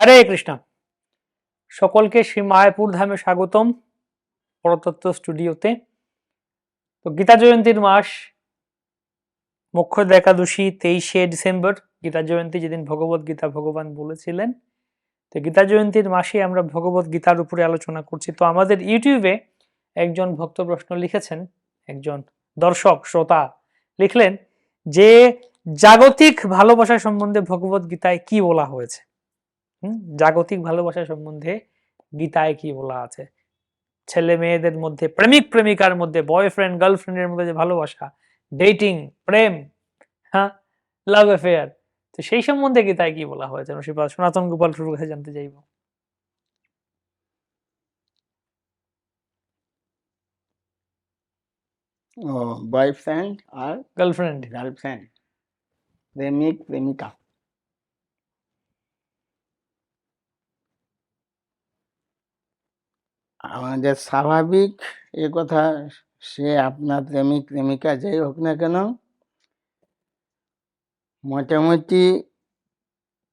হরে কৃষ্ণ। সকলকে শ্রী মায়াপুর ধামে স্বাগতম পরতত্ত্ব স্টুডিওতে। তো গীতা জয়ন্তীর মাস, মুখ্য একাদশী, তেইশে ডিসেম্বর, গীতা জয়ন্তী যেদিন ভগবত গীতা ভগবান বলেছিলেন, তো গীতা জয়ন্তীর মাসে আমরা ভগবত গীতার উপরে আলোচনা করছি। তো আমাদের ইউটিউবে একজন ভক্ত প্রশ্ন লিখেছেন, একজন দর্শক, শ্রোতা লিখলেন যে, জাগতিক ভালোবাসা সম্বন্ধে ভগবত গীতায় কি বলা হয়েছে? জাগতিক ভালোবাসা সম্বন্ধে গীতায় কি বলা আছে? ছেলে মেয়েদের মধ্যে প্রেমিক প্রেমিকার মধ্যে বয়ফ্রেন্ড গার্লফ্রেন্ডের মধ্যে যে ভালোবাসা ডেটিং প্রেম হ্যাঁ লাভ অ্যাফেয়ার তো সেই সম্বন্ধে গীতায় কি বলা হয়েছে? শ্রীপাদ সনাতন গোপাল শুরু কাছে জানতে চাইব। বয়ফ্রেন্ড আর গার্লফ্রেন্ড গার্লফ্রেন্ড প্রেমিক প্রেমিকা। আমাদের স্বাভাবিক এ কথা, সে আপনার প্রেমিক, প্রেমিকা যাই হোক না কেন, মোটামুটি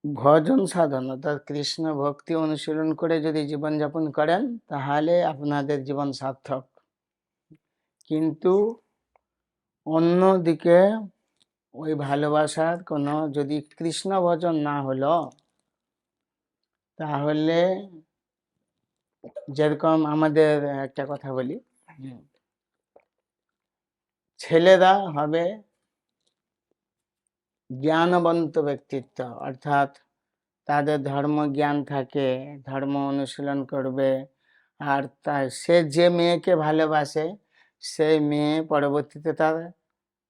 ভজন সাধন অর্থাৎ কৃষ্ণ ভক্তি অনুশীলন করে যদি জীবনযাপন করেন, তাহলে আপনাদের জীবন সার্থক। কিন্তু অন্যদিকে ওই ভালোবাসার কোনো যদি কৃষ্ণ ভজন না হলো, তাহলে যেরকম আমাদের একটা কথা বলি। ছেলেরা হবে জ্ঞানবন্ত ব্যক্তিত্ব অর্থাৎ তাদের ধর্ম জ্ঞান থাকে ধর্ম অনুশীলন করবে আর তা সে যে মেয়েকে ভালোবাসে সেই মেয়ে পরবর্তীতে তার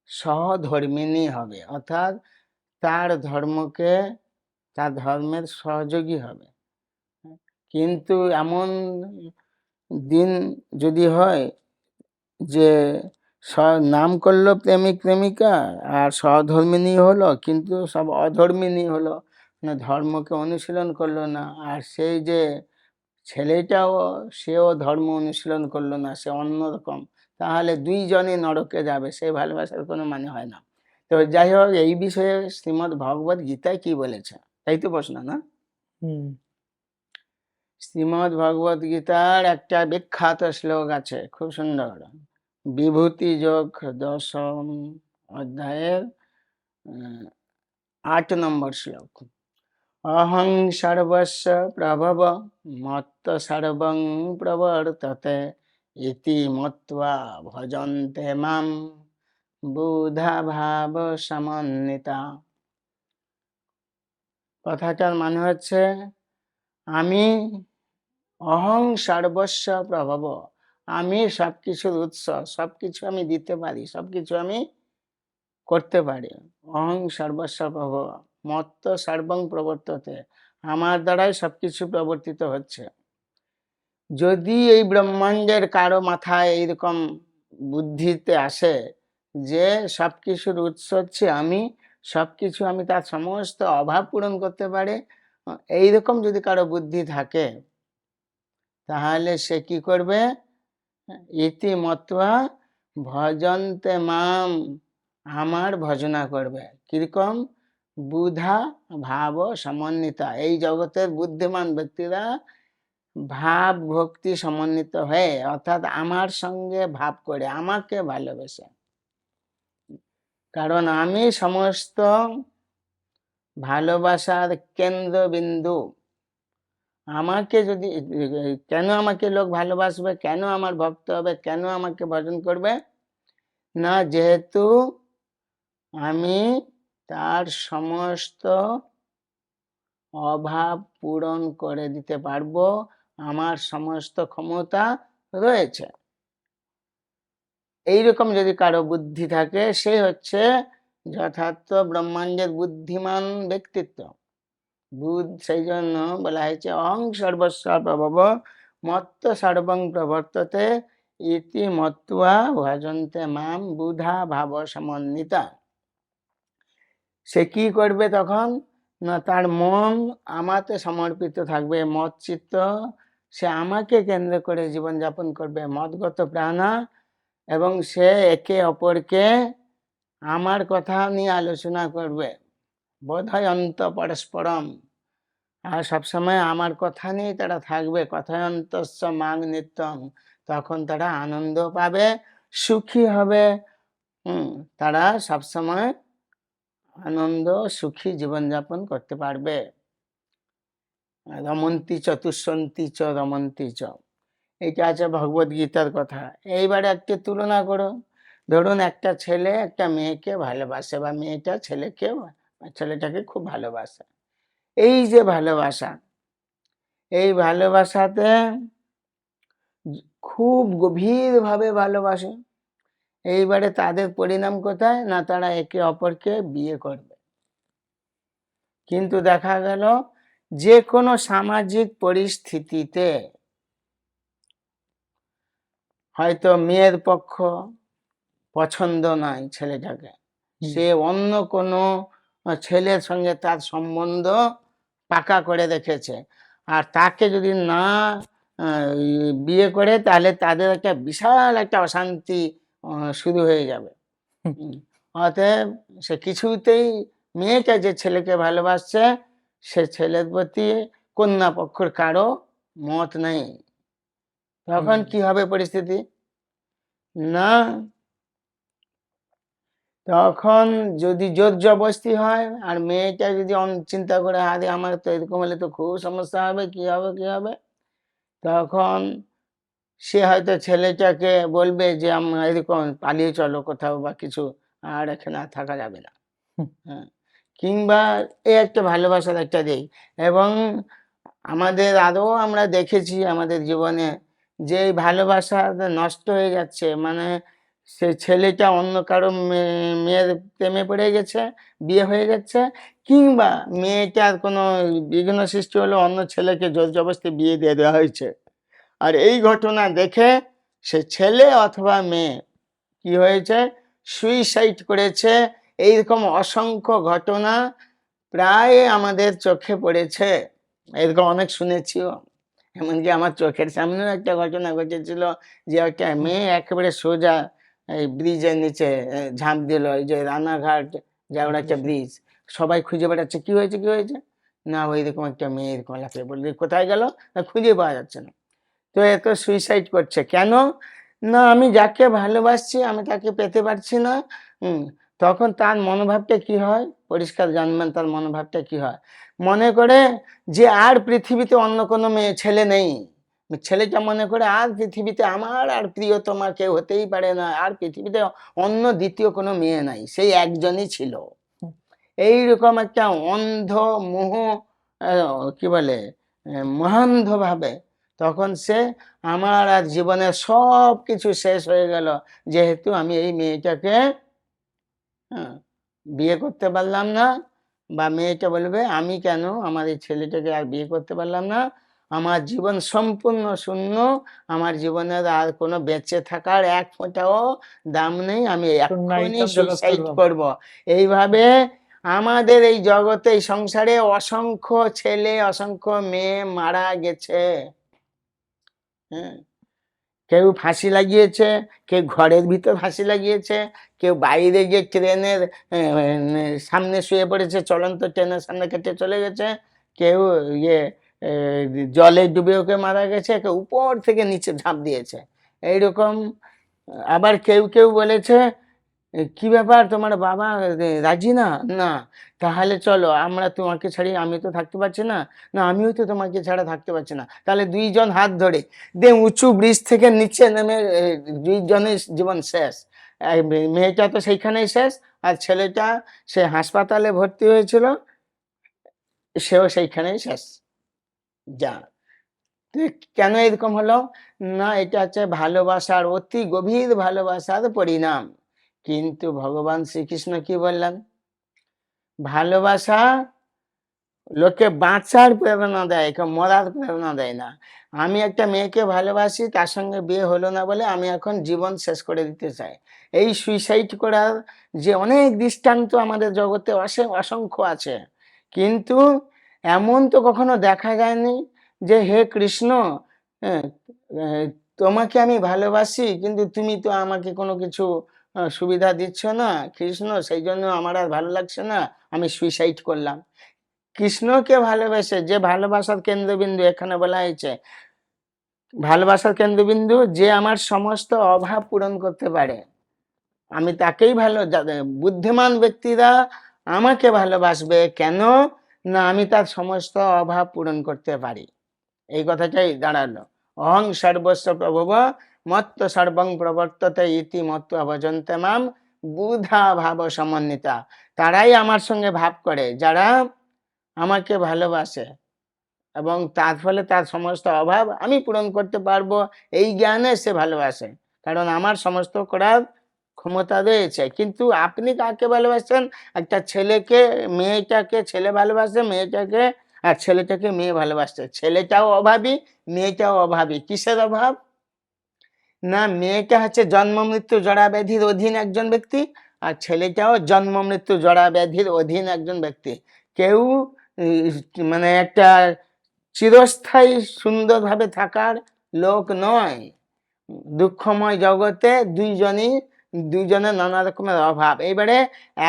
সহধর্মিণী হবে অর্থাৎ তার ধর্মকে তার ধর্মের সহযোগী হবে। কিন্তু এমন দিন যদি হয় যে নাম করল প্রেমিক প্রেমিকা আর সহধর্মিণী হলো, কিন্তু সব অধর্মিণী হলো ধর্মকে অনুশীলন করল না। আর সেই যে ছেলেটাও, সেও ধর্ম অনুশীলন করল না, সে অন্যরকম। তাহলে দুইজনই নরকে যাবে, সেই ভালোবাসার কোনো মানে হয় না। তো যাই হোক, এই বিষয়ে শ্রীমদ্ ভগবত গীতায় কি বলেছে? তাই তো প্রশ্ন, না? হুম। শ্রীমদ্ ভগবত গীতার একটা বিখ্যাত শ্লোক আছে, খুব সুন্দর। বিভূতি যোগ দশম অধ্যায়ের আট নম্বর শ্লোক। অহং সর্বস্ব প্রভব, মত্ত সর্বং প্রবর্ততে, ইতি মত্বা ভজন্তে মাম, বুধা ভাব সমন্বিতা। কথাটার মানে হচ্ছে, আমি অহং সর্বস্ব প্রভব। আমি সব কিছুর উৎস সব কিছু আমি দিতে পারি সব কিছু আমি করতে পারি। অহং সর্বস্ব প্রভব। মত্ত সর্বং প্রবর্ততে। আমার দ্বারাই সব কিছু প্রবর্তিত হচ্ছে। যদি এই ব্রহ্মাণ্ডের কারও মাথায় এইরকম বুদ্ধিতে আসে যে সব কিছুর উৎস হচ্ছে আমি সব কিছু আমি তার সমস্ত অভাব পূরণ করতে পারে, এইরকম যদি কারও বুদ্ধি থাকে তাহলে সে কি করবে? ইতি মত্বা ভজন্তে মাম আমার ভজনা করবে। কীরকম? বুধা ভাব সমন্বিতা। এই জগতের বুদ্ধিমান ব্যক্তিরা ভাব ভক্তি সমন্বিত হয়ে, অর্থাৎ আমার সঙ্গে ভাব করে, আমাকে ভালোবেসে। কারণ আমি সমস্ত ভালোবাসার কেন্দ্রবিন্দু। আমাকে যদি, কেন আমাকে লোক ভালোবাসবে? কেন আমার ভক্ত হবে? কেন আমাকে ভজন করবে? না, যেহেতু আমি তার সমস্ত অভাব পূরণ করে দিতে পারব, আমার সমস্ত ক্ষমতা রয়েছে। এইরকম যদি কারও বুদ্ধি থাকে, সে হচ্ছে যথার্থ ব্রহ্মাণ্ডের বুদ্ধিমান ব্যক্তিত্ব। বুধ সেই জন্য বলা হয়েছে, অহং সর্বস্ব মত্ত সর্বং প্রবর্ততে ইতি মত্তুয়া ভজন্তে মাম বুধা ভাব সমন্বিতা। সে কি করবে তখন? না, তার মন আমাতে সমর্পিত থাকবে, মত চিত্ত। সে আমাকে কেন্দ্র করে জীবনযাপন করবে, মদগত প্রাণা। এবং সে একে অপরকে আমার কথা নিয়ে আলোচনা করবে। বোধ অন্ত পরস্পরম। আর সবসময় আমার কথা নিয়ে তারা থাকবে, কথায়ন্তস্য মাং নিত্যম তখন তারা আনন্দ পাবে, সুখী হবে। হুম, তারা সবসময় আনন্দ, সুখী জীবনযাপন করতে পারবে। রমন্তি চতুষ্যন্তি চ, রমন্তি চ। এটা আছে ভগবদ গীতার কথা। এইবারে একটি তুলনা করো। ধরুন একটা ছেলে একটা মেয়েকে ভালোবাসে বা মেয়েটা ছেলেকে ছেলেটাকে খুব ভালোবাসে। এই যে ভালোবাসা এই ভালোবাসাতে খুব গভীরভাবে ভালোবাসে। এইবারে তাদের পরিণাম কোথায়? না তারা একে অপরকে বিয়ে করবে। কিন্তু দেখা গেল যে কোনো সামাজিক পরিস্থিতিতে হয়তো মেয়ের পক্ষ পছন্দ নয় ছেলেটাকে। সে অন্য কোনো ছেলের সঙ্গে তার সম্বন্ধ পাকা করে রেখেছে আর তাকে যদি না বিয়ে করে তাহলে তাদের একটা বিশাল একটা অশান্তি শুরু হয়ে যাবে। অতএব সে কিছুতেই মেয়েটা যে ছেলেকে ভালোবাসছে সে ছেলের প্রতি কন্যা পক্ষের কারও মত নেই তখন। কি হবে পরিস্থিতি না তখন যদি জোর জবস্তি হয় আর মেয়েটা যদি চিন্তা করে আরে আমার তো এরকম হলে তো খুব সমস্যা হবে কি হবে কি হবে? তখন সে হয়তো ছেলেটাকে বলবে যে আমরা এরকম পালিয়ে চলো কোথাও বা কিছু আর এখানে থাকা যাবে না। হ্যাঁ কিংবা এ একটা ভালোবাসার একটা দিক। এবং আমাদের আরও আমরা দেখেছি আমাদের জীবনে যে এই ভালোবাসা নষ্ট হয়ে যাচ্ছে মানে সে ছেলেটা অন্য কারও মেয়ে- মেয়ের প্রেমে পড়ে গেছে, বিয়ে হয়ে যাচ্ছে কিংবা মেয়েটার কোনো বিঘ্ন সৃষ্টি হলো, অন্য ছেলেকে জোর জবরদস্তি বিয়ে দিয়ে দেওয়া হয়েছে। আর এই ঘটনা দেখে সে ছেলে অথবা মেয়ে কি হয়েছে? সুইসাইড করেছে। এইরকম অসংখ্য ঘটনা প্রায় আমাদের চোখে পড়েছে। এরকম অনেক শুনেছিও। এমনকি আমার চোখের সামনেও একটা ঘটনা ঘটেছিল যে একটা মেয়ে একেবারে সোজা এই ব্রিজের নিচে ঝাঁপ দিল এই যে রানাঘাট যাওয়ার একটা ব্রিজ। সবাই খুঁজে বেড়াচ্ছে কি হয়েছে কি হয়েছে? না ওই রকম একটা মেয়ে এরকম লাফিয়ে বললে কোথায় গেল? না খুঁজে পাওয়া যাচ্ছে না। তো এত সুইসাইড করছে। কেন? না আমি যাকে ভালোবাসছি আমি তাকে পেতে পারছি না। তখন তার মনোভাবটা কি হয়? পরিষ্কার জানবেন তার মনোভাবটা কি হয়। মনে করে যে আর পৃথিবীতে অন্য কোনো মেয়ে ছেলে নেই। ছেলেটা মনে করে আর পৃথিবীতে আমার আর প্রিয়তমা কেউ হতেই পারে না আর পৃথিবীতে অন্য দ্বিতীয় কোনো মেয়ে নাই। সেই একজনই ছিল। এইরকম একটা অন্ধ মোহ কি বলে মহান্ধ ভাবে তখন সে আমার আর জীবনের সব কিছু শেষ হয়ে গেল। যেহেতু আমি এই মেয়েটাকে হ্যাঁ, বিয়ে করতে পারলাম না বা মেয়েটা বলবে আমি কেন আমার এই ছেলেটাকে আর বিয়ে করতে পারলাম না? আমার জীবন সম্পূর্ণ শূন্য আমার জীবনের আর কোনো বেঁচে থাকার এক ফোঁটাও দাম নেই আমি এখনই করব। এইভাবে আমাদের এই জগতে এই সংসারে অসংখ্য ছেলে অসংখ্য মেয়ে মারা গেছে। হ্যাঁ। কেউ ফাঁসি লাগিয়েছে কেউ ঘরের ভিতর ফাঁসি লাগিয়েছে কেউ বাইরে গিয়ে ট্রেনের সামনে শুয়ে পড়েছে চলন্ত ট্রেনের সামনে কেটে চলে গেছে কেউ ইয়ে জলে ডুবে ওকে মারা গেছে কেউ উপর থেকে নিচে ঝাঁপ দিয়েছে। এইরকম আবার কেউ কেউ বলেছে "এ, কি ব্যাপার? তোমার বাবা রাজি না? না তাহলে চলো আমরা তোমাকে ছাড়ি আমি তো থাকতে পারছি না। না আমিও তো তোমাকে ছাড়া থাকতে পারছি না। তাহলে দুইজন হাত ধরে দে উঁচু ব্রিজ থেকে নিচে নেমে দুইজনের জীবন শেষ। মেয়েটা তো সেইখানেই শেষ আর ছেলেটা সে হাসপাতালে ভর্তি হয়েছিল সেও সেইখানেই শেষ। যা। কেন এরকম হলো? না, এটা হচ্ছে ভালোবাসার অতি গভীর ভালোবাসার পরিণাম। কিন্তু ভগবান শ্রীকৃষ্ণ কি বললেন? ভালোবাসা লোকে বাঁচার প্রেরণা দেয় মরার প্রেরণা দেয় না। আমি একটা মেয়েকে ভালোবাসি, তার সঙ্গে বিয়ে হলো না বলে আমি এখন জীবন শেষ করে দিতে চাই। এই সুইসাইড করার যে অনেক দৃষ্টান্ত আমাদের জগতে অসে- অসংখ্য আছে। কিন্তু এমন তো কখনো দেখা যায়নি যে, হে কৃষ্ণ তোমাকে আমি ভালোবাসি, কিন্তু তুমি তো আমাকে কোনো কিছু সুবিধা দিচ্ছ না। কৃষ্ণ, সেই জন্য আমার আর ভালো লাগছে না। আমি সুইসাইড করলাম। কৃষ্ণকে ভালোবেসে, যে ভালোবাসার কেন্দ্রবিন্দু এখানে বলা হয়েছে, ভালোবাসার কেন্দ্রবিন্দু যে আমার সমস্ত অভাব পূরণ করতে পারে। আমি তাকেই ভালো বুদ্ধিমান ব্যক্তিরা আমাকে ভালোবাসবে। কেন? না, আমি তার সমস্ত অভাব পূরণ করতে পারি। এই কথাটাই দাঁড়াল। অহং সর্বস্ব প্রভব, মত্ত সর্বং প্রবর্ততে ইতি মত্ত অভজন্তে মাম, বুধা ভাব সমন্বিতা। তারাই আমার সঙ্গে ভাব করে, যারা আমাকে ভালোবাসে। এবং তার ফলে তার সমস্ত অভাব আমি পূরণ করতে পারব, এই জ্ঞানে সে ভালোবাসে। কারণ আমার সমস্ত করার ক্ষমতা রয়েছে। কিন্তু আপনি কাকে ভালোবাসেন একটা ছেলেকে, মেয়েটাকে ছেলে ভালোবাসে, মেয়েটাকে, আর ছেলেটাকে মেয়ে ভালোবাসছে ছেলেটাও অভাবী, মেয়েটাও অভাবী। কিসের অভাব? না, মেয়েটা হচ্ছে জন্ম মৃত্যু জড়া ব্যাধির অধীন একজন ব্যক্তি, আর ছেলেটাও জন্ম মৃত্যু জড়া ব্যাধির অধীন একজন ব্যক্তি। কেউ মানে একটা চিরস্থায়ী সুন্দরভাবে থাকার লোক নয়। দুঃখময় জগতে দুইজনই দুইজনের নানা রকমের অভাব। এবারে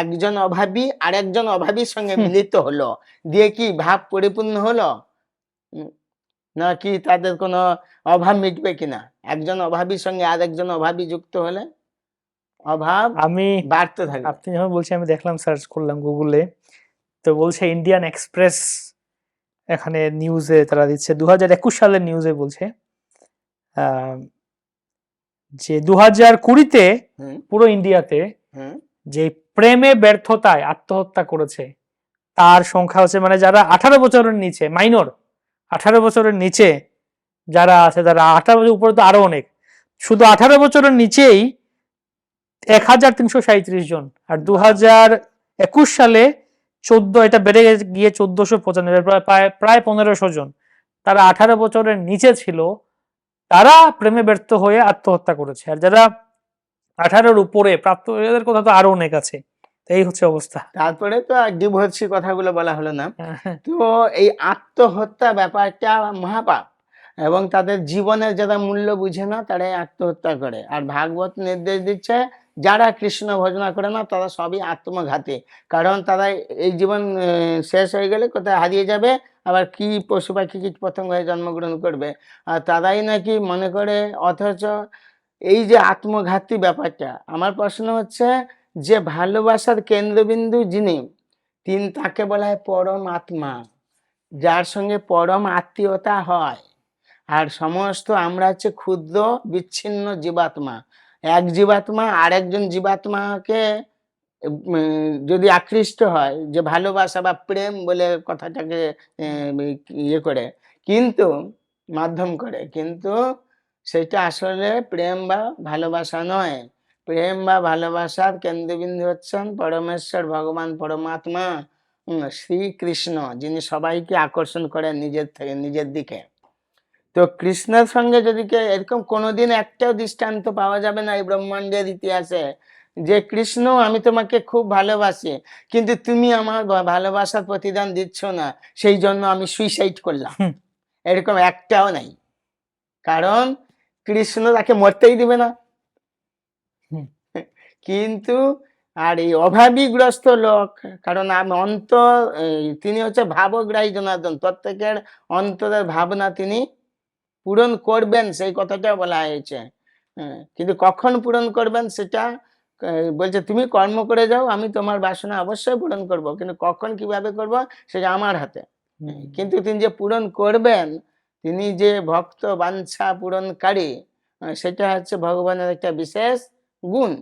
একজন অভাবী আর একজন অভাবীর সঙ্গে মিলিত হলো। দিয়ে কি ভাব পরিপূর্ণ হলো? উম, নাকি তাদের কোনো অভাব মিটবে কিনা একজন অভাবীর সঙ্গে আর একজন অভাবী যুক্ত হলে অভাব আমি বাড়তে থাকবে। আপনি যখন বলছেন আমি দেখলাম সার্চ করলাম গুগলে তো বলছে ইন্ডিয়ান এক্সপ্রেস এখানে নিউজে তারা দিচ্ছে। দু হাজার একুশ সালের নিউজে বলছে আহ, যে দু হাজার কুড়িতে পুরো ইন্ডিয়াতে যে প্রেমে ব্যর্থতায় আত্মহত্যা করেছে তার সংখ্যা হচ্ছে মানে যারা আঠারো বছরের নিচে মাইনর আঠারো বছরের নিচে যারা আছে তারা আঠারো বছর উপরে তো আরও অনেক। শুধু আঠারো বছরের নিচেই এক হাজার তিনশো সাঁত্রিশ জন। আর দু হাজার একুশ সালে চোদ্দ এটা বেড়ে গিয়ে চোদ্দশো পঁচানব্বই প্রায় প্রায় প্রায় পনেরোশো জন। তারা আঠারো বছরের নিচে ছিল তারা প্রেমে ব্যর্থ হয়ে আত্মহত্যা করেছে। আর যারা আঠারোর উপরে প্রাপ্ত এদের কথা তো আরও অনেক আছে। এই হচ্ছে অবস্থা। তারপরে তো ডিভোর্সি কথাগুলো বলা হলো না। তো এই আত্মহত্যা ব্যাপারটা মহাপাপ এবং তাদের জীবনের যারা মূল্য বুঝে না তারাই আত্মহত্যা করে। আর ভাগবত নির্দেশ দিচ্ছে যারা কৃষ্ণ ভজনা করে না, তারা সবই আত্মঘাতী। কারণ তারা এই জীবন শেষ হয়ে গেলে কোথায় হারিয়ে যাবে? আবার কি পশু পাখি কীট পতঙ্গ হয়ে জন্মগ্রহণ করবে? আর তারাই নাকি মনে করে, অথচ এই যে আত্মঘাতী ব্যাপারটা, আমার প্রশ্ন হচ্ছে যে ভালোবাসার কেন্দ্রবিন্দু যিনি, তিন তাকে বলা হয় পরম আত্মা। যার সঙ্গে পরম আত্মীয়তা হয়। আর সমস্ত আমরা হচ্ছে ক্ষুদ্র, বিচ্ছিন্ন জীবাত্মা। এক জীবাত্মা আরেকজন জীবাত্মাকে যদি আকৃষ্ট হয়, যে ভালোবাসা বা প্রেম বলে কথাটাকে ইয়ে করে, কিন্তু, মাধ্যম করে, কিন্তু সেটা আসলে প্রেম বা ভালোবাসা নয়। প্রেম বা ভালোবাসার কেন্দ্রবিন্দু হচ্ছেন পরমেশ্বর, ভগবান, পরমাত্মা শ্রীকৃষ্ণ, যিনি সবাইকে আকর্ষণ করেন নিজের থেকে, নিজের দিকে। তো কৃষ্ণের সঙ্গে যদি কেউ এরকম কোনোদিন একটাও দৃষ্টান্ত পাওয়া যাবে না এই ব্রহ্মাণ্ডের ইতিহাসে যে কৃষ্ণ আমি তোমাকে খুব ভালোবাসি কিন্তু তুমি আমার ভালোবাসার প্রতিদান দিচ্ছ না সেই জন্য আমি সুইসাইড করলাম। এরকম একটাও নাই। কারণ কৃষ্ণ তাকে মরতেই দিবে না। কিন্তু আর এই অভাবীগ্রস্ত লোক কারণ এই, তিনি হচ্ছে ভাবগ্রাহী জনার্দন প্রত্যেকের অন্তরের ভাবনা তিনি পূরণ করবেন সেই কথাটা বলা হয়েছে। হ্যাঁ, কিন্তু কখন পূরণ করবেন সেটা বলছে তুমি কর্ম করে যাও আমি তোমার বাসনা অবশ্যই পূরণ করব কিন্তু কখন কীভাবে করব সেটা আমার হাতে। কিন্তু তিনি যে পূরণ করবেন তিনি যে ভক্ত বাঞ্ছা পূরণকারী সেটা হচ্ছে ভগবানের একটা বিশেষ গুণ।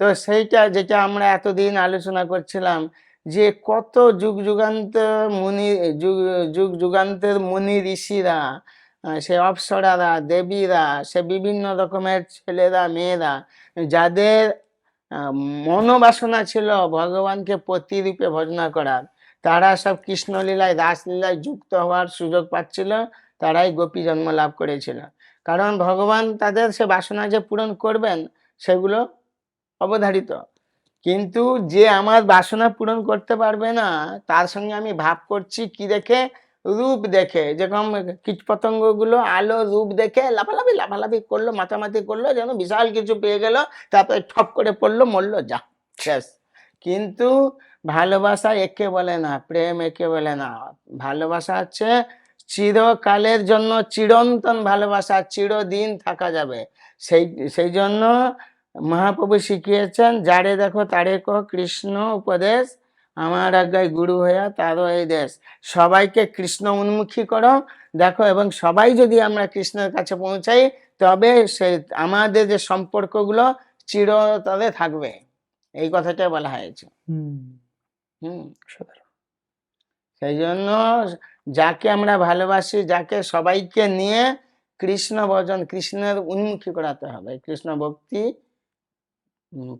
তো সেইটা যেটা আমরা এতদিন আলোচনা করছিলাম যে কত যুগ যুগান্ত মুনি যুগ যুগ যুগান্তের মুনি ঋষিরা সে অপ্সরারা দেবীরা সে বিভিন্ন রকমের ছেলেরা মেয়েরা যাদের মনোবাসনা ছিল ভগবানকে প্রতিরূপে ভজনা করার তারা সব কৃষ্ণলীলায় রাসলীলায় যুক্ত হওয়ার সুযোগ পাচ্ছিল, তারাই গোপী জন্ম লাভ করেছিল। কারণ ভগবান তাদের সে বাসনা যে পূরণ করবেন, সেগুলো অবধারিত। কিন্তু যে আমার বাসনা পূরণ করতে পারবে না, তার সঙ্গে আমি ভাব করছি কি দেখে রূপ দেখে, যেরকম কীটপতঙ্গগুলো আলো, রূপ দেখে লাফালাফি লাফালাফি করল মাথামাতি করল, যেন বিশাল কিছু পেয়ে গেল, তারপরে ঠপ করে পড়ল, মরলো, যা শেষ কিন্তু ভালোবাসা একে বলে না, প্রেম একে বলে না। ভালোবাসা হচ্ছে চিরকালের জন্য চিরন্তন ভালোবাসা, চিরদিন থাকা যাবে। সেই সেই জন্য মহাপ্রভু শিখিয়েছেন, যারে দেখো তারে কৃষ্ণ উপদেশ আমার আজ্ঞায় গুরু হইয়া তারও এই দেশ। সবাইকে কৃষ্ণ উন্মুখী করো। দেখো এবং সবাই যদি আমরা কৃষ্ণের কাছে পৌঁছাই তবে সে আমাদের যে সম্পর্কগুলো চিরতরে থাকবে। এই কথাটা বলা হয়েছে। হুম। হুম। সেই জন্য যাকে আমরা ভালোবাসি যাকে সবাইকে নিয়ে কৃষ্ণ ভজন কৃষ্ণের উন্মুখী করাতে হবে। কৃষ্ণ ভক্তি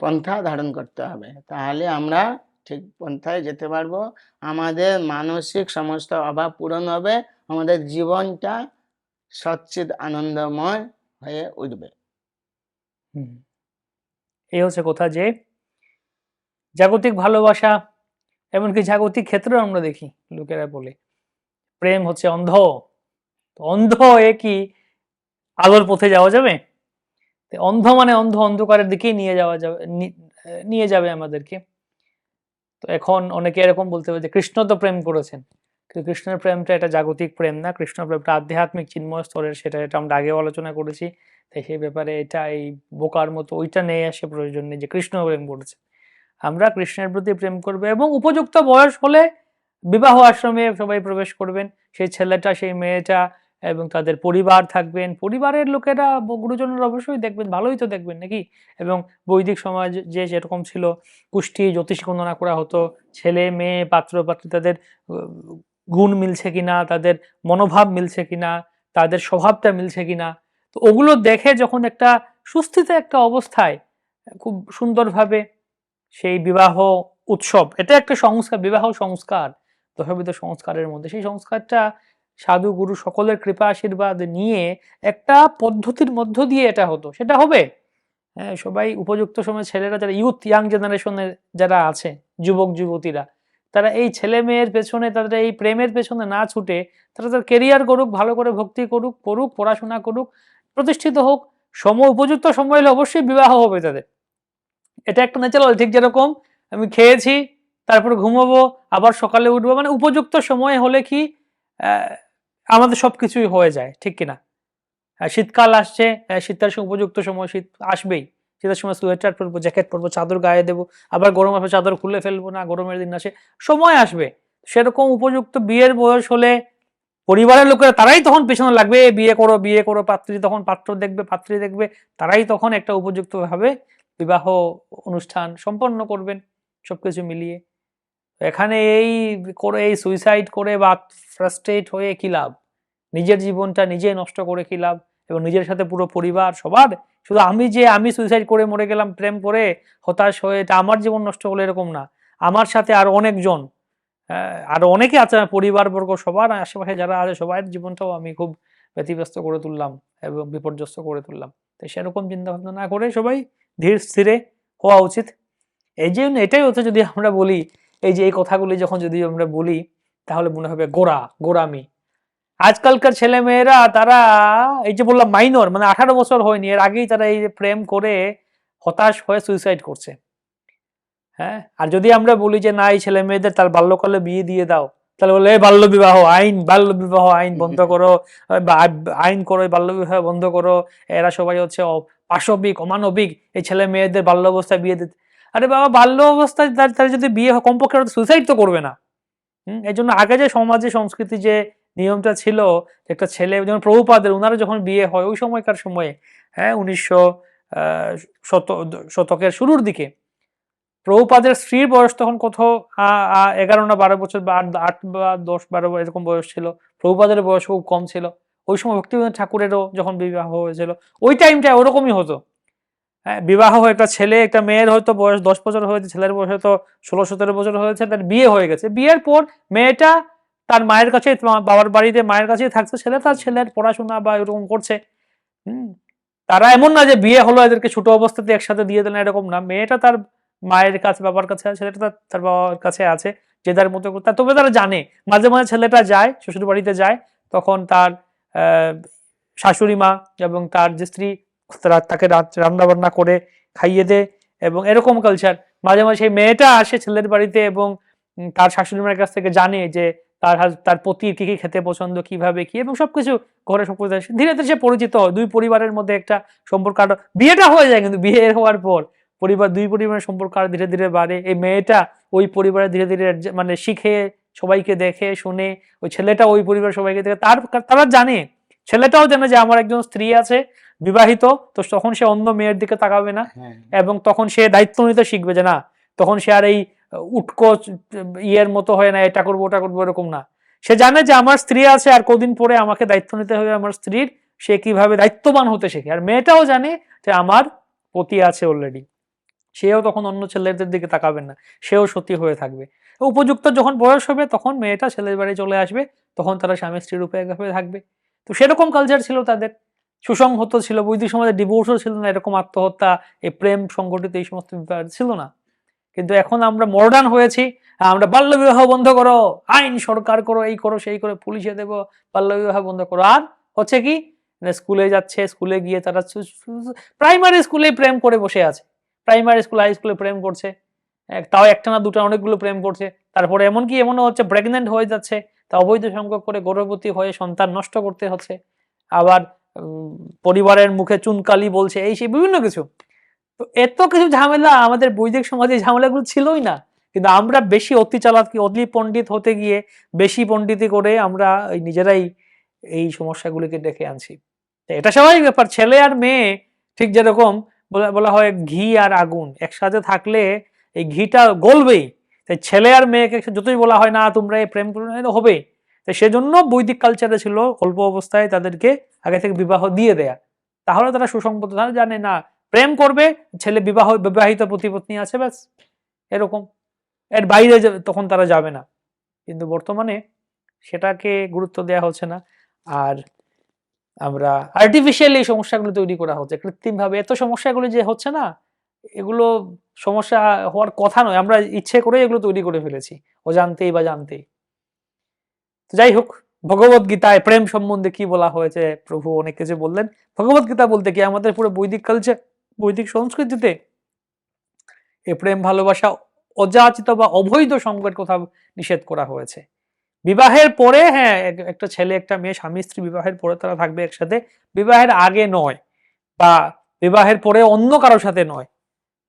পন্থা ধারণ করতে হবে। তাহলে আমরা ঠিক পন্থায় যেতে পারব। আমাদের মানসিক সমস্ত অভাব পূরণ হবে। আমাদের জীবনটা সচ্চিদ আনন্দময় হয়ে উঠবে। এই হচ্ছে কথা যে, জাগতিক ভালোবাসা এমনকি জাগতিক ক্ষেত্রেও আমরা দেখি লোকেরা বলে, প্রেম হচ্ছে অন্ধ। অন্ধ এ কি আলোর পথে যাওয়া যাবে? অন্ধ মানে অন্ধ অন্ধকারের দিকেই নিয়ে যাওয়া যাবে নিয়ে যাবে আমাদেরকে। তো এখন অনেকে এরকম বলতে পারে যে কৃষ্ণ তো প্রেম করেছেন। কিন্তু কৃষ্ণের প্রেমটা এটা জাগতিক প্রেম না, কৃষ্ণ প্রেমটা আধ্যাত্মিক চিন্ময় স্তরের, সেটা এটা আমরা আগেও আলোচনা করেছি। তাই সেই ব্যাপারে এটা এই বোকার মতো ওইটা নিয়ে আসে প্রয়োজন নেই যে কৃষ্ণ প্রেম করেছে। আমরা কৃষ্ণের প্রতি প্রেম করবে এবং উপযুক্ত বয়স হলে বিবাহ আশ্রমে সবাই প্রবেশ করবেন। সেই ছেলেটা, সেই মেয়েটা এবং তাদের পরিবার থাকবেন। পরিবারের লোকেরা গুরুজনেরা অবশ্যই দেখবেন, ভালোই তো দেখবেন নাকি? এবং বৈদিক সমাজ যে যেরকম ছিল কুষ্টি জ্যোতিষ গণনা করা হতো, ছেলে, মেয়ে, পাত্র, পাত্রী তাদের গুণ মিলছে কিনা, তাদের মনোভাব মিলছে কিনা, তাদের স্বভাবটা মিলছে কিনা, তো ওগুলো দেখে যখন একটা সুস্থিত একটা অবস্থায়, খুব সুন্দরভাবে সেই বিবাহ উৎসব, এটা একটা সংস্কার, বিবাহ সংস্কার, দশবিধ সংস্কারের মধ্যে, সেই সংস্কারটা সাধু গুরু সকলের কৃপা আশীর্বাদ নিয়ে একটা পদ্ধতির মধ্য দিয়ে এটা হতো। সেটা হবে হ্যাঁ সবাই উপযুক্ত সময় ছেলেরা যারা ইউথ ইয়াং জেনারেশনের যারা আছে, যুবক, যুবতীরা, তারা এই ছেলে মেয়ের পেছনে, তাদের এই প্রেমের পেছনে না ছুটে তারা তার কেরিয়ার করুক, ভালো করে ভক্তি করুক করুক পড়াশোনা করুক, প্রতিষ্ঠিত হোক সময় উপযুক্ত সময় হলে অবশ্যই বিবাহ হবে তাদের। এটা একটা ন্যাচারাল ঠিক যেরকম আমি খেয়েছি, তারপর ঘুমাবো, আবার সকালে উঠবো মানে উপযুক্ত সময় হলে কি আমাদের সব কিছুই হয়ে যায়, ঠিক কিনা? শীতকাল আসছে সময়, উপযুক্ত সময় শীত আসবেই। শীতের সময় সোয়েটার পরবো জ্যাকেট পরবো, চাদর গায়ে দেবো, আবার গরম আসবে চাদর খুলে ফেলব না, গরমের দিন আসে, সময় আসবে। সেরকম উপযুক্ত বিয়ের বয়স হলে পরিবারের লোকেরা তারাই তখন পেছনে লাগবে বিয়ে করো বিয়ে করো। পাত্রী তখন পাত্র দেখবে, পাত্রী দেখবে, তারাই তখন একটা উপযুক্তভাবে বিবাহ অনুষ্ঠান সম্পন্ন করবেন, সবকিছু মিলিয়ে। এখানে এই করে, এই সুইসাইড করে বা ফ্রাস্ট্রেট হয়ে কি লাভ? নিজের জীবনটা নিজেই নষ্ট করে কি লাভ? এবং নিজের সাথে পুরো পরিবার, সবার? শুধু আমি যে আমি সুইসাইড করে মরে গেলাম, প্রেম করে হতাশ হয়ে, এটা আমার জীবন নষ্ট হলো এরকম না। আমার সাথে আর অনেকজন আরও অনেকে আছে, পরিবারবর্গ, সবার আশেপাশে যারা আছে সবার জীবনটাও আমি খুব ব্যতিব্যস্ত করে তুললাম এবং বিপর্যস্ত করে তুললাম। তো সেরকম চিন্তা ভাবনা না করে সবাই ধীর স্থিরে হওয়া উচিত। এই জন্য এটাই হচ্ছে যদি আমরা বলি, এই যে এই কথাগুলি যখন যদি আমরা বলি, তাহলে মনে হবে গোড়া, গোড়ামি। আজকালকার ছেলে মেয়েরা তারা এই যে বললাম মাইনর মানে আঠারো বছর হয়নি এর আগেই তারা এই যে প্রেম করে হতাশ হয়ে সুইসাইড করছে। হ্যাঁ? আর যদি আমরা বলি যে না এই ছেলে মেয়েদের তার বাল্যকালে বিয়ে দিয়ে দাও। তাহলে বলে "এই বাল্য বিবাহ আইন বাল্য বিবাহ আইন বন্ধ করো বা আইন করো বাল্য বিবাহ বন্ধ করো এরা সবাই হচ্ছে পাশবিক অমানবিক এই ছেলে মেয়েদের বাল্য অবস্থায় বিয়ে দিতে। আরে বাবা বাল্য অবস্থায় তার তার যদি বিয়ে হয় কমপক্ষে সুইসাইড তো করবে না। হুম? এই জন্য আগে যে সমাজে সংস্কৃতি যে নিয়মটা ছিল একটা ছেলে, যেমন প্রভুপাদের ওনারা যখন বিয়ে হয়, ওই সময়কার সময়ে হ্যাঁ উনিশশো শত, শতকের শুরুর দিকে, প্রভুপাদের স্ত্রীর বয়স তখন কোথাও এগারো না বারো বছর, বা আট- বা দশ, বারো এরকম বয়স ছিল। প্রভুপাদের বয়স খুব কম ছিল। ওই সময় ভক্তিবিনোদ ঠাকুরেরও যখন বিবাহ হয়েছিল, ওই টাইমটা ওরকমই হতো। হ্যাঁ বিবাহ হয়ে একটা ছেলে, একটা মেয়ের হয়তো বয়স দশ বছর হয়েছে, ছেলের বয়স হয়তো ষোলো, সতেরো বছর হয়েছে, তার বিয়ে হয়ে গেছে। বিয়ের পর মেয়েটা তার মায়ের কাছে বাবার বাড়িতে মায়ের কাছেই থাকছে ছেলে, তার ছেলের পড়াশোনা বা এরকম করছে। তারা এমন না যে বিয়ে হলো, এদেরকে ছোট অবস্থাতে একসাথে দিয়ে দিলেন, এরকম না। মেয়েটা তার মায়ের কাছে, বাবার কাছে ছেলেটা তার- তার বাবার কাছে আছে, যে যার মতো তা- তবে তারা জানে। মাঝে মাঝে ছেলেটা যায়, শ্বশুর বাড়িতে যায়, তখন তার শাশুড়ি মা এবং তার যে স্ত্রী, তারা তাকে রান্না বান্না করে খাইয়ে দেয় এবং এরকম কালচার মাঝে মাঝে সেই মেয়েটা আসে ছেলের বাড়িতে এবং তার শাশুড়ি মায়ের কাছ থেকে জানে যে তার তার পতি কি কি খেতে পছন্দ কীভাবে কি এবং সবকিছু ঘরে সব কিছু ধীরে ধীরে সে পরিচিত হয়। দুই পরিবারের মধ্যে একটা সম্পর্ক আরও বিয়েটা হয়ে যায় কিন্তু বিয়ে হওয়ার পর পরিবার দুই পরিবারের সম্পর্ক আরও ধীরে ধীরে বাড়ে। এই মেয়েটা ওই পরিবারে ধীরে ধীরে মানে শিখে সবাইকে দেখে শুনে ওই ছেলেটা ওই পরিবার সবাইকে দেখে তার তারা জানে ছেলেটাও জানে যে আমার একজন স্ত্রী আছে বিবাহিত তো তখন সে অন্য মেয়ের দিকে তাকাবে না হ্যাঁ। এবং তখন সে দায়িত্ব নিতে শিখবে যে না তখন সে আর এই উটকো ইয়ের মতো হয় না, এটা করব, ওটা করব, এরকম না। সে জানে যে আমার স্ত্রী আছে আর কদিন পরে আমাকে দায়িত্ব নিতে হবে আমার স্ত্রীর, সে কীভাবে দায়িত্ববান হতে শেখে। আর মেয়েটাও জানে যে আমার পতি আছে অলরেডি সেও তখন অন্য ছেলেদের দিকে তাকাবে না, সেও সত্যি হয়ে থাকবে। উপযুক্ত যখন বয়স হবে, তখন মেয়েটা ছেলের বাড়ি চলে আসবে, তখন তারা স্বামী স্ত্রী রূপে একভাবে থাকবে। তো সেরকম কালচার ছিল তাদের। সুসংহত ছিল, বৈদিক সমাজে ডিভোর্সও ছিল না, এরকম আত্মহত্যা, এই প্রেম সংগঠিত, এই সমস্ত ব্যাপার ছিল না। কিন্তু এখন আমরা মডার্ন হয়েছি, আমরা বাল্য বিবাহ বন্ধ করো, আইন সরকার করো, এই করো, সেই করে, পুলিশে দেবো বাল্য বিবাহ বন্ধ করো। আর হচ্ছে কি স্কুলে যাচ্ছে, স্কুলে গিয়ে তারা প্রাইমারি স্কুলে প্রেম করে বসে আছে। প্রাইমারি স্কুল হাই স্কুলে প্রেম করছে। তাও একটা না দুটো অনেকগুলো প্রেম করছে। তারপরে এমন কি, এমনও হচ্ছে প্রেগনেন্ট হয়ে যাচ্ছে। তা অবৈধ সংখ্যক করে গর্ভবতী হয়ে সন্তান নষ্ট করতে হচ্ছে। আবার পরিবারের মুখে চুনকালি বলছে, এই সেই বিভিন্ন কিছু। তো এত কিছু ঝামেলা, আমাদের বৈদিক সমাজে ঝামেলাগুলো ছিলই না। কিন্তু আমরা বেশি অতি চালাক, অতি পণ্ডিত হতে গিয়ে বেশি পণ্ডিতি করে আমরা নিজেরাই এই সমস্যাগুলিকে ডেকে আনছি। এটা স্বাভাবিক ব্যাপার, ছেলে আর মেয়ে ঠিক যেরকম বলা- হয় ঘি আর আগুন একসাথে থাকলে এই ঘিটা গলবেই। তাই ছেলে আর মেয়েকে যতই বলা হয়, না, তোমরা এই প্রেম করো হবে। তাই সেজন্য বৈদিক কালচারে ছিল অল্প অবস্থায় তাদেরকে আগে থেকে বিবাহ দিয়ে দেয়া। তাহলে তারা সুসংগত জানে, না প্রেম করবে, ছেলে বিবাহ, বিবাহিত প্রতিপত্নী আছে, ব্যাস, এরকম। এর বাইরে তখন তারা যাবে না। কিন্তু বর্তমানে সেটাকে গুরুত্ব দেওয়া হচ্ছে না। আর আমরা আর্টিফিশিয়াল এই সমস্যাগুলো তৈরি করা হচ্ছে। কৃত্রিম ভাবে এত সমস্যাগুলো যে হচ্ছে না, এগুলো সমস্যা হওয়ার কথা নয়। আমরা ইচ্ছে করে এগুলো তৈরি করে ফেলেছি, অজান্তেই বা জানতেই। তো যাই হোক, ভগবত গীতায় প্রেম সম্বন্ধে কি বলা হয়েছে? প্রভু অনেক কিছু বললেন। ভগবত গীতা বলতে কি আমাদের পুরো বৈদিক কালচার বৈদিক সংস্কৃতিতে এ প্রেম, ভালোবাসা, অযাচিত বা অবৈধ সঙ্গের কথা নিষেধ করা হয়েছে। বিবাহের পরে হ্যাঁ একটা ছেলে, একটা মেয়ে, স্বামী, স্ত্রী বিবাহের পরে তারা থাকবে একসাথে। বিবাহের আগে নয় বা বিবাহের পরে অন্য কারোর সাথে নয়,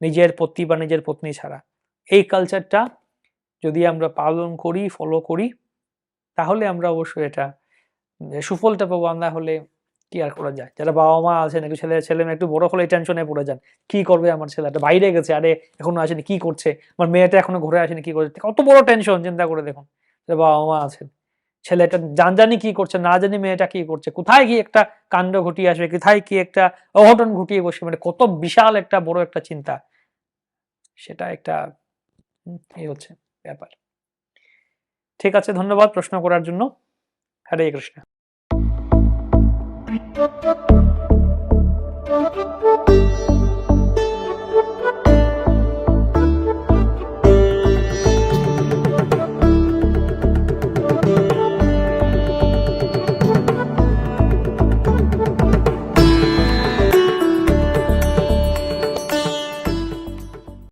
নিজের পতি বা নিজের পত্নী ছাড়া। এই কালচারটা যদি আমরা পালন করি ফলো করি, তাহলে আমরা অবশ্যই এটা, সুফলটা পাবো। না হলে কি আর করা যায়? যারা বাবা মা আছেন একটু ছেলে ছেলে একটু বড় হলে টেনশনে পড়ে যান। কি করবে আমার ছেলেটা বাইরে গেছে, আরে এখনও আসেনি, কি করছে? আমার মেয়েটা এখনও ঘুরে আসেনি, কি করছে? কত বড় টেনশন চিন্তা করে দেখুন। যারা বাবা মা আছেন, ছেলেটা জান জানি কি করছে, না জানি মেয়েটা কি করছে, কোথায় কি একটা কাণ্ড ঘটিয়ে আসবে, কোথায় কি একটা অঘটন ঘটিয়ে বসে মানে কত বিশাল একটা বড় একটা চিন্তা। সেটা একটা এই হচ্ছে ব্যাপার। ঠিক আছে, ধন্যবাদ প্রশ্ন করার জন্য। হরে কৃষ্ণ। Thank you.